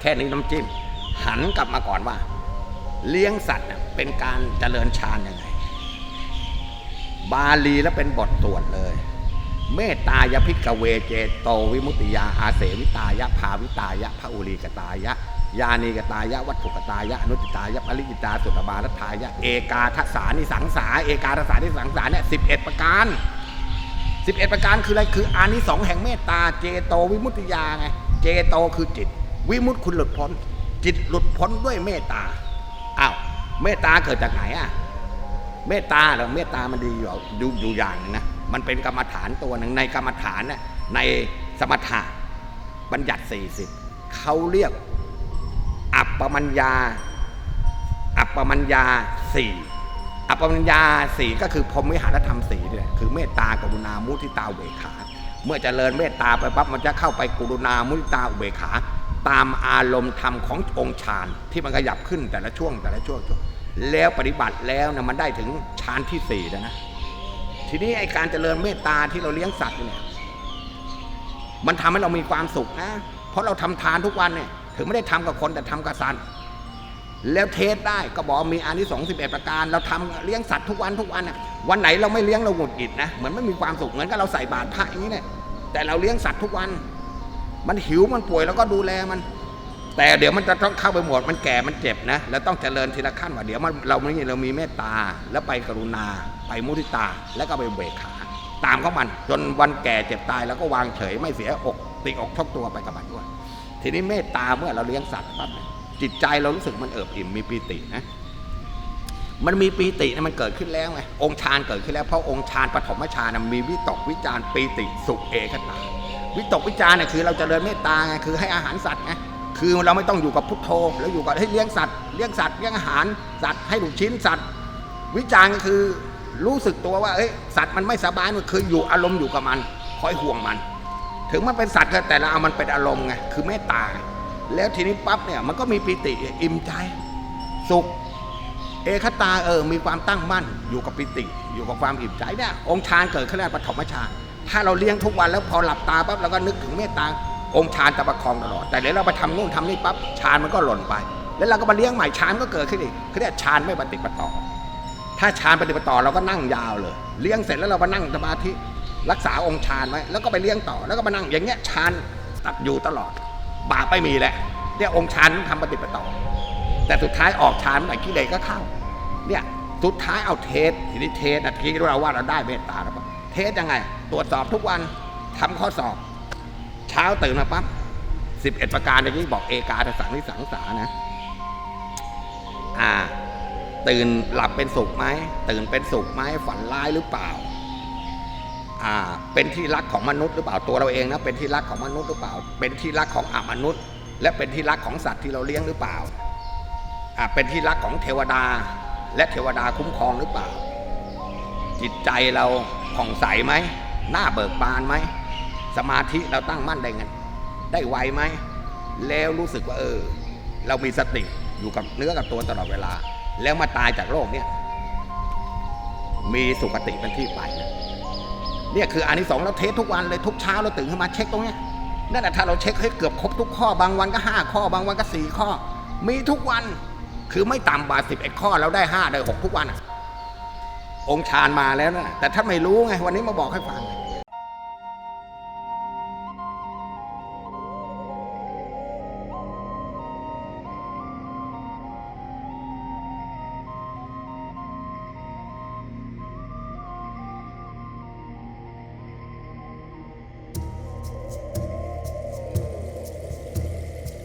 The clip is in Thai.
แค่นี้น้ำจิ้ม หันกลับมาก่อนว่า เลี้ยงสัตว์เป็นการเจริญฌานยังไง บาลีแล้วเป็นบทตรวจเลย เมตตายพิกเวเจโตวิมุตติยาอาเสวิตายะภาวิตายะพระอุลีกตายะยานีกตายะวัตถุกตายะอนุติตายะปริจิตาสุตบาลทายะเอกาทัสสานิสังสาเอกาทัสสานิสังสาเนี่ยสิบเอ็ดประการสิบเอ็ดประการคืออะไรคืออานิสงส์แห่งเมตตาเจโตวิมุตติยาไงเจโตคือจิต วิมุตติคุณหลุดพ้น จิตหลุดพ้นด้วยเมตตาอ้าวเมตตาเกิดจากไหนอะเมตตาหรอเมตตามันดีอยู่อยู่อยู่อย่างนึงนะมันเป็นกรรมฐานตัวหนึ่งในกรรมฐานเนี่ยในสมถะบัญญัติ 40เขาเรียก อัปปมัญญา อัปปมัญญาสี่อัปปมัญญาสี่ก็คือพรหมวิหารธรรมสี่นี่แหละคือเมตตากรุณามุทิตาอุเบกขา เมื่อเจริญเมตตาไปปั๊บมันจะเข้าไปกรุณามุทิตาอุเบกขา ตามอารมณ์ธรรมขององค์ฌานที่มันขยับขึ้นแต่ละช่วงแต่ละช่วงช่วงแล้วปฏิบัติแล้วนะมันได้ถึงฌานที่สี่แล้วนะ ทีนี้ไอการเจริญเมตตาที่เราเลี้ยงสัตว์เนี่ยมันทำให้เรามีความสุขนะ เพราะเราทำทานทุกวันเนี่ยถึงไม่ได้ทำกับคนแต่ทำกับสัตว์แล้วเทสได้ก็บอกมีอานิสงส์สิบเอ็ดประการ เราทำเลี้ยงสัตว์ทุกวันทุกวันน่ะวันไหนเราไม่เลี้ยงเราหงุดหงิดนะเหมือนไม่มีความสุขเหมือนกับเราใส่บาตรพระอย่างนี้เนี่ยแต่เราเลี้ยงสัตว์ทุกวัน มันหิวมันป่วยแล้วก็ดูแลมัน แต่เดี๋ยวมันจะต้องเข้าไปหมด มันแก่มันเจ็บนะ แล้วต้องเจริญทีละขั้นว่าเดี๋ยวมันเราไม่เรามีเมตตา แล้วไปกรุณา ไปมุทิตา แล้วก็ไปเบกขา ตามเขามัน จนวันแก่เจ็บตายแล้วก็วางเฉยไม่เสียอกติอกทบตัวไปกับมันด้วย ทีนี้เมตตาเมื่อเราเลี้ยงสัตว์ปั๊บจิตใจเรารู้สึกมันเอิบอิ่มมีปีตินะมันมีปีตินะมันเกิดขึ้นแล้วไงองค์ฌานเกิดขึ้นแล้วเพราะองค์ฌานปฐมฌานมีวิตกวิจารปีติสุขเอกตา วิตกวิจารเนี่ยคือเราจเจริญเมตตาไงคือให้อาหารสัตว์ไงคือเราไม่ต้องอยู่กับพุทโธแล้วอยู่กับให้เลี้ยงสัตว์เลี้ยงสัตว์เลี้ยงอาหารสัตว์ให้ลูกชิ้นสัตว์ วิจารก็คือรู้สึกตัวว่าเอ้ยสัตว์มันไม่สบายมันคืออยู่อารมณ์อยู่กับมัน คอยห่วงมัน ถึงมันเป็นสัตว์แต่เราเอามันเป็นอารมณ์ไงคือเมตตา แล้วทีนี้ปั๊บเนี่ยมันก็มีปิติอิ่มใจสุขเอกคตาเออมีความตั้งมั่นอยู่กับปิติ อยู่กับความอิ่มใจเนี่ยองค์ฌานเกิดขึ้นแล้วปฐมฌาน ถ้าเราเลี้ยงทุกวันแล้วพอหลับตาปั๊บเราก็นึกถึงเมตตาองค์ฌานจะประคองตลอด แต่เดี๋ยวเราไปทำนู่นทำนี่ปั๊บฌานมันก็หล่นไป แล้วเราก็มาเลี้ยงใหม่ฌานก็เกิดขึ้นอีกเขาเรียกฌานไม่ปฏิปต่อ ถ้าฌานปฏิปต่อเราก็นั่งยาวเลย เลี้ยงเสร็จแล้วเรามานั่งสมาธิรักษาองค์ฌานไว้แล้วก็ไปเลี้ยงต่อแล้วก็มานั่งอย่างเงี้ยฌานตัดอยู่ตลอด บาปไม่มีแหละเนี่ยองค์ฌานทำปฏิปต่อ แต่สุดท้ายออกฌานไหร่กิเลสก็เข้าเนี่ยสุดท้ายเอาเทสทีนี้เทสนะทีเราว่าเราได้เมตตาแล้ว เทสยังไง ตรวจสอบทุกวันทำข้อสอบ เช้าตื่นมาปั๊บสิบเอ็ดประการอย่างนี้บอกเอกาทสังนิสังสานะ อ่า ตื่นหลับเป็นสุขไหมตื่นเป็นสุขไหมฝันร้ายหรือเปล่า อ่า เป็นที่รักของมนุษย์หรือเปล่าตัวเราเองนะเป็นที่รักของมนุษย์หรือเปล่า เป็นที่รักของอมนุษย์ และเป็นที่รักของสัตว์ที่เราเลี้ยงหรือเปล่า อ่า เป็นที่รักของเทวดา และเทวดาคุ้มครองหรือเปล่า จิตใจเราผ่องใสไหมหน้าเบิกบานไหมสมาธิเราตั้งมั่นได้ไงได้ไวไหมแล้วรู้สึกว่าเออ เรามีสติอยู่กับเนื้อกับตัวตลอดเวลา แล้วมาตายจากโลกเนี่ยมีสุขติเป็นที่ไปนะเนี่ยคืออันที่สองเราเทสทุกวันเลยทุกเช้าเราตื่นขึ้นมาเช็คตรงเนี้ยนั่นแหละถ้าเราเช็คให้เกือบครบทุกข้อบางวันก็ห้าข้อบางวันก็สี่ข้อ มีทุกวันคือไม่ต่ำกว่าสิบเอ็ดข้อเราได้ห้าได้หกทุกวันอะ องค์ฌานมาแล้วนะแต่ท่านไม่รู้ไงวันนี้มาบอกให้ฟังไง